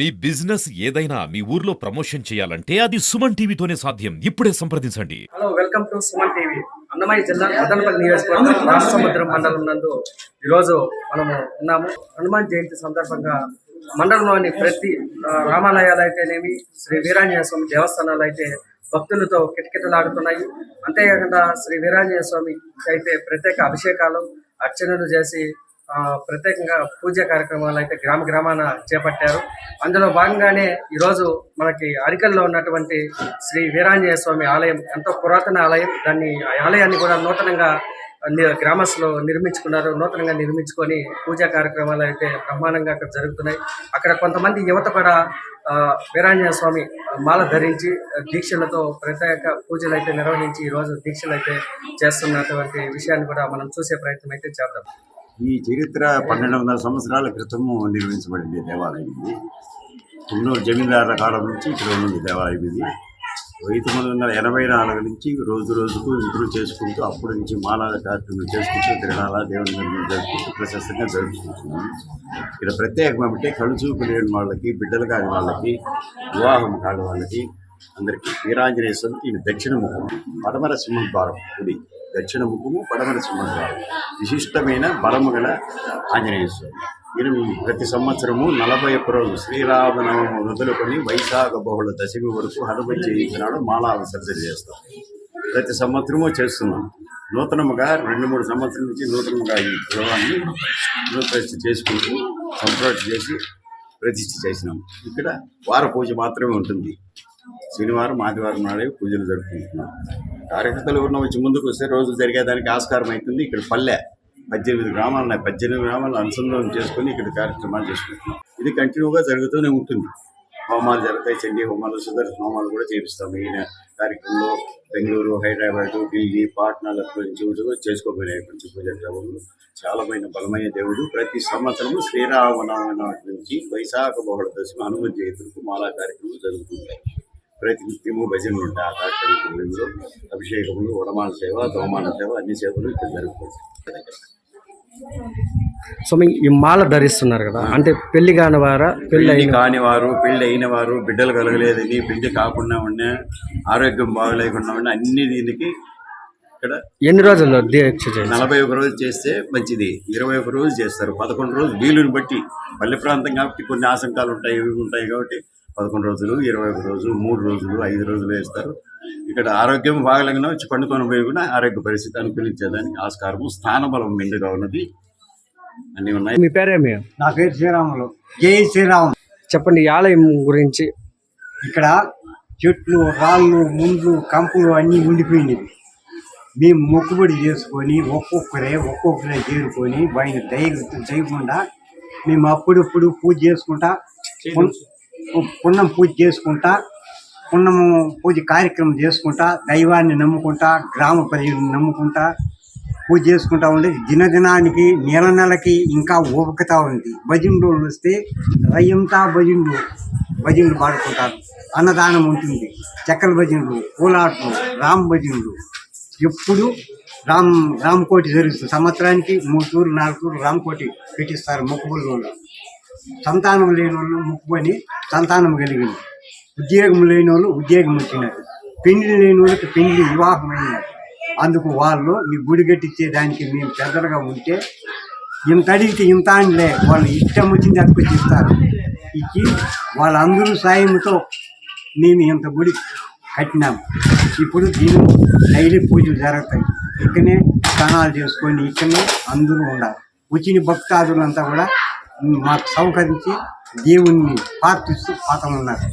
మీ business ఏదైనా మీ ఊర్లో promotion చేయాలంటే అది సుమన్ టీవీతోనే సాధ్యం. ఇప్పుడే సంప్రదించండి. Hello welcome to Suman TV. Annamayya జిల్లా మదనపల్లి నియోజకవర్గం రామసముద్రం మండలం నందు ఈరోజు మనము ఉన్నాము. హనుమాన్ జయంతి సందర్భంగా మండలంలోని ప్రతి రామాలయాలు అయితేనేమి శ్రీ వీరాంజనేయ స్వామి దేవస్థానాలు అయితే భక్తులతో కిటకిటలాడుతున్నాయి. అంతేకాకుండా శ్రీ వీరాంజనేయ స్వామి అయితే ప్రత్యేక అభిషేకాలు అర్చనలు చేసి ప్రత్యేకంగా పూజ కార్యక్రమాలు అయితే గ్రామ గ్రామాన చేపట్టారు. అందులో భాగంగానే ఈరోజు మనకి అరికల్లో ఉన్నటువంటి శ్రీ వీరాంజనేయ స్వామి ఆలయం ఎంతో పురాతన ఆలయం. దాన్ని ఆ ఆలయాన్ని కూడా నూతనంగా గ్రామస్లో నిర్మించుకున్నారు. నూతనంగా నిర్మించుకొని పూజా కార్యక్రమాలు అయితే బ్రహ్మాండంగా అక్కడ జరుగుతున్నాయి. అక్కడ కొంతమంది యువత కూడా వీరాంజనేయ స్వామి మాల ధరించి దీక్షలతో ప్రత్యేక పూజలు అయితే నిర్వహించి ఈరోజు దీక్షలు అయితే చేస్తున్నటువంటి విషయాన్ని కూడా మనం చూసే ప్రయత్నం అయితే చేద్దాం. ఈ చరిత్ర పన్నెండు వందల సంవత్సరాల క్రితము నిర్మించబడింది దేవాలయం ఇది. తుమ్మూరు జమీందారుల కాలం నుంచి ఇక్కడ ఉంది దేవాలయం ఇది. తొమ్మిది వందల ఎనభై నాలుగు నుంచి రోజు రోజుకు ఇంప్రూవ్ చేసుకుంటూ అప్పటి నుంచి మాలాల కార్యక్రమం చేసుకుంటూ తిరణాల దేవుని జరుపుకుంటూ ప్రశస్తంగా జరుపుకుంటున్నాం. ఇక్కడ ప్రత్యేకం ఏమంటే చూపు లేని వాళ్ళకి బిడ్డలు కాని వాళ్ళకి వివాహం కాని వాళ్ళకి అందరికీ వీరాంజనేయ స్వామి ఈయన దక్షిణ ముఖం పడమర సింహద్వారం గుడి. దక్షిణ ముఖము పడమర సింహద్వారం విశిష్టమైన బలము గల ఆంజనేయ స్వామి ఈయన ప్రతి సంవత్సరము నలభై ఒక్క రోజు శ్రీరామనవమి మొదలుకొని వైశాఖ బహుళ దశమి వరకు హనుమ జయంతి నాడు మాలా విసర్జన చేస్తాం. ప్రతి సంవత్సరము చేస్తున్నాం. నూతనముగా రెండు మూడు సంవత్సరం నుంచి నూతనముగా ఈ గృహాన్ని నూతన చేసుకుంటూ సంప్రోట్ చేసి ప్రతిష్ఠ చేసినాం. ఇక్కడ వార పూజ మాత్రమే ఉంటుంది. శనివారం ఆదివారం నాడే పూజలు జరుపుకుంటున్నాం. కార్యకర్తలు ఉన్న వచ్చి ముందుకు వస్తే రోజు జరిగేదానికి ఆస్కారం అవుతుంది. ఇక్కడ పల్లె పద్దెనిమిది గ్రామాలు ఉన్నాయి. పద్దెనిమిది గ్రామాలు అనుసంధానం చేసుకొని ఇక్కడ కార్యక్రమాలు చేసుకుంటున్నాం. ఇది కంటిన్యూగా జరుగుతూనే ఉంటుంది. హోమాలు జరుగుతాయి. చండీ హోమాలు సుదర్శన హోమాలు కూడా చేపిస్తాం. ఈయన కార్యక్రమంలో బెంగళూరు హైదరాబాద్ ఢిల్లీ పాట్నాల గురించి కూడా చేసుకోబోయే కొంచెం పూజ చాలామైన చాలా మైన బలమైన దేవుడు. ప్రతి సంవత్సరము శ్రీరామనవమి నాటి నుంచి వైశాఖ బహుళ దశమి హనుమతి జయంతులకు మాలా కార్యక్రమం జరుగుతుంటాయి ప్రతి నిత్యము భజనలు ఉంటాయి. ఆ కార్యక్రమంలో అభిషేకములు వడమాల సేవ దోమాల సేవ అన్ని సేవలు ఇక్కడ జరుగుతాయి. సో మీ ఈ మాల ధరిస్తున్నారు కదా. అంటే పెళ్ళి కాని వారా పెళ్ళి కాని వారు పెళ్ళి అయిన వారు బిడ్డలు కలగలేదని పెళ్ళి కాకుండా ఉన్నా ఆరోగ్యం బాగలేకుండా ఉన్నా అన్ని దీనికి ఇక్కడ ఎన్ని రోజుల్లో నలభై ఒక రోజు చేస్తే మంచిది. ఇరవై ఒక రోజు చేస్తారు. పదకొండు రోజులు వీలుని బట్టి పల్లె ప్రాంతం కాబట్టి కొన్ని ఆసంకాలు ఉంటాయి ఇవి ఉంటాయి కాబట్టి పదకొండు రోజులు ఇరవై ఒక రోజు మూడు రోజులు ఐదు రోజులు వేస్తారు ఇక్కడ ఆరోగ్యం బాగలేకుండా వచ్చి పండుకొని పోయి కూడా ఆరోగ్య పరిస్థితి అనుకూలించేదానికి ఆస్కారము స్థానబలం మెండుగా ఉన్నది. అన్నీ ఉన్నాయి. మీ పేరేమి నా పేరు శ్రీరాములు. జై శ్రీరామ్. చెప్పండి ఈ ఆలయం గురించి. ఇక్కడ చెట్లు రాళ్ళు ముండ్లు కంపులు అన్నీ ఉండిపోయినవి మేము మొక్కుబడి చేసుకొని ఒక్కొక్కరే ఒక్కొక్కరే చేరుకొని ఆయన దయ చేయకుండా మేము అప్పుడప్పుడు పూజ చేసుకుంటా పున్నం పూజ చేసుకుంటా పున్నము పూజ కార్యక్రమం చేసుకుంటా దైవాన్ని నమ్ముకుంటా గ్రామ ప్రజలను నమ్ముకుంటా పూజ చేసుకుంటా ఉంది. దినదినానికి నెల నెలకి ఇంకా ఊపకతా ఉంది. భజనలు వస్తే రయ్యంతా భజనలు భజనలు పాడుకుంటారు. అన్నదానం ఉంటుంది. చెక్కల భజనలు పూలాటలు రామ్ భజనలు. ఎప్పుడు రామ్ రామకోటి జరుగుతుంది. సంవత్సరానికి మూడు టూర్లు నాలుగు టూర్లు రామకోటి పెట్టిస్తారు మొక్కుబుల్లో సంతానం లేని వాళ్ళు మొక్కుకొని సంతానం కలిగింది. ఉద్యోగం లేని వాళ్ళు ఉద్యోగం వచ్చినారు పెళ్ళి లేని వాళ్ళకి పెళ్ళి వివాహం అయినది అందుకు వాళ్ళు ఈ గుడి కట్టించే దానికి మేము పెద్దలుగా ఉంటే ఇంత అడిగితే ఇంత అనిలే వాళ్ళు ఇష్టం వచ్చింది అట్టుకొచ్చి ఇస్తారు. ఇచ్చి వాళ్ళందరూ సాయంతో మేము ఇంత గుడి కట్టినాం. ఇప్పుడు దీని డైలీ పూజలు జరుగుతాయి. ఇక్కడనే స్నానాలు చేసుకొని ఇక్కడనే అందరూ ఉండాలి. వచ్చిన భక్తాదులంతా కూడా మాకు సౌకరించి దేవుణ్ణి ప్రార్థిస్తూ పాతం ఉన్నారు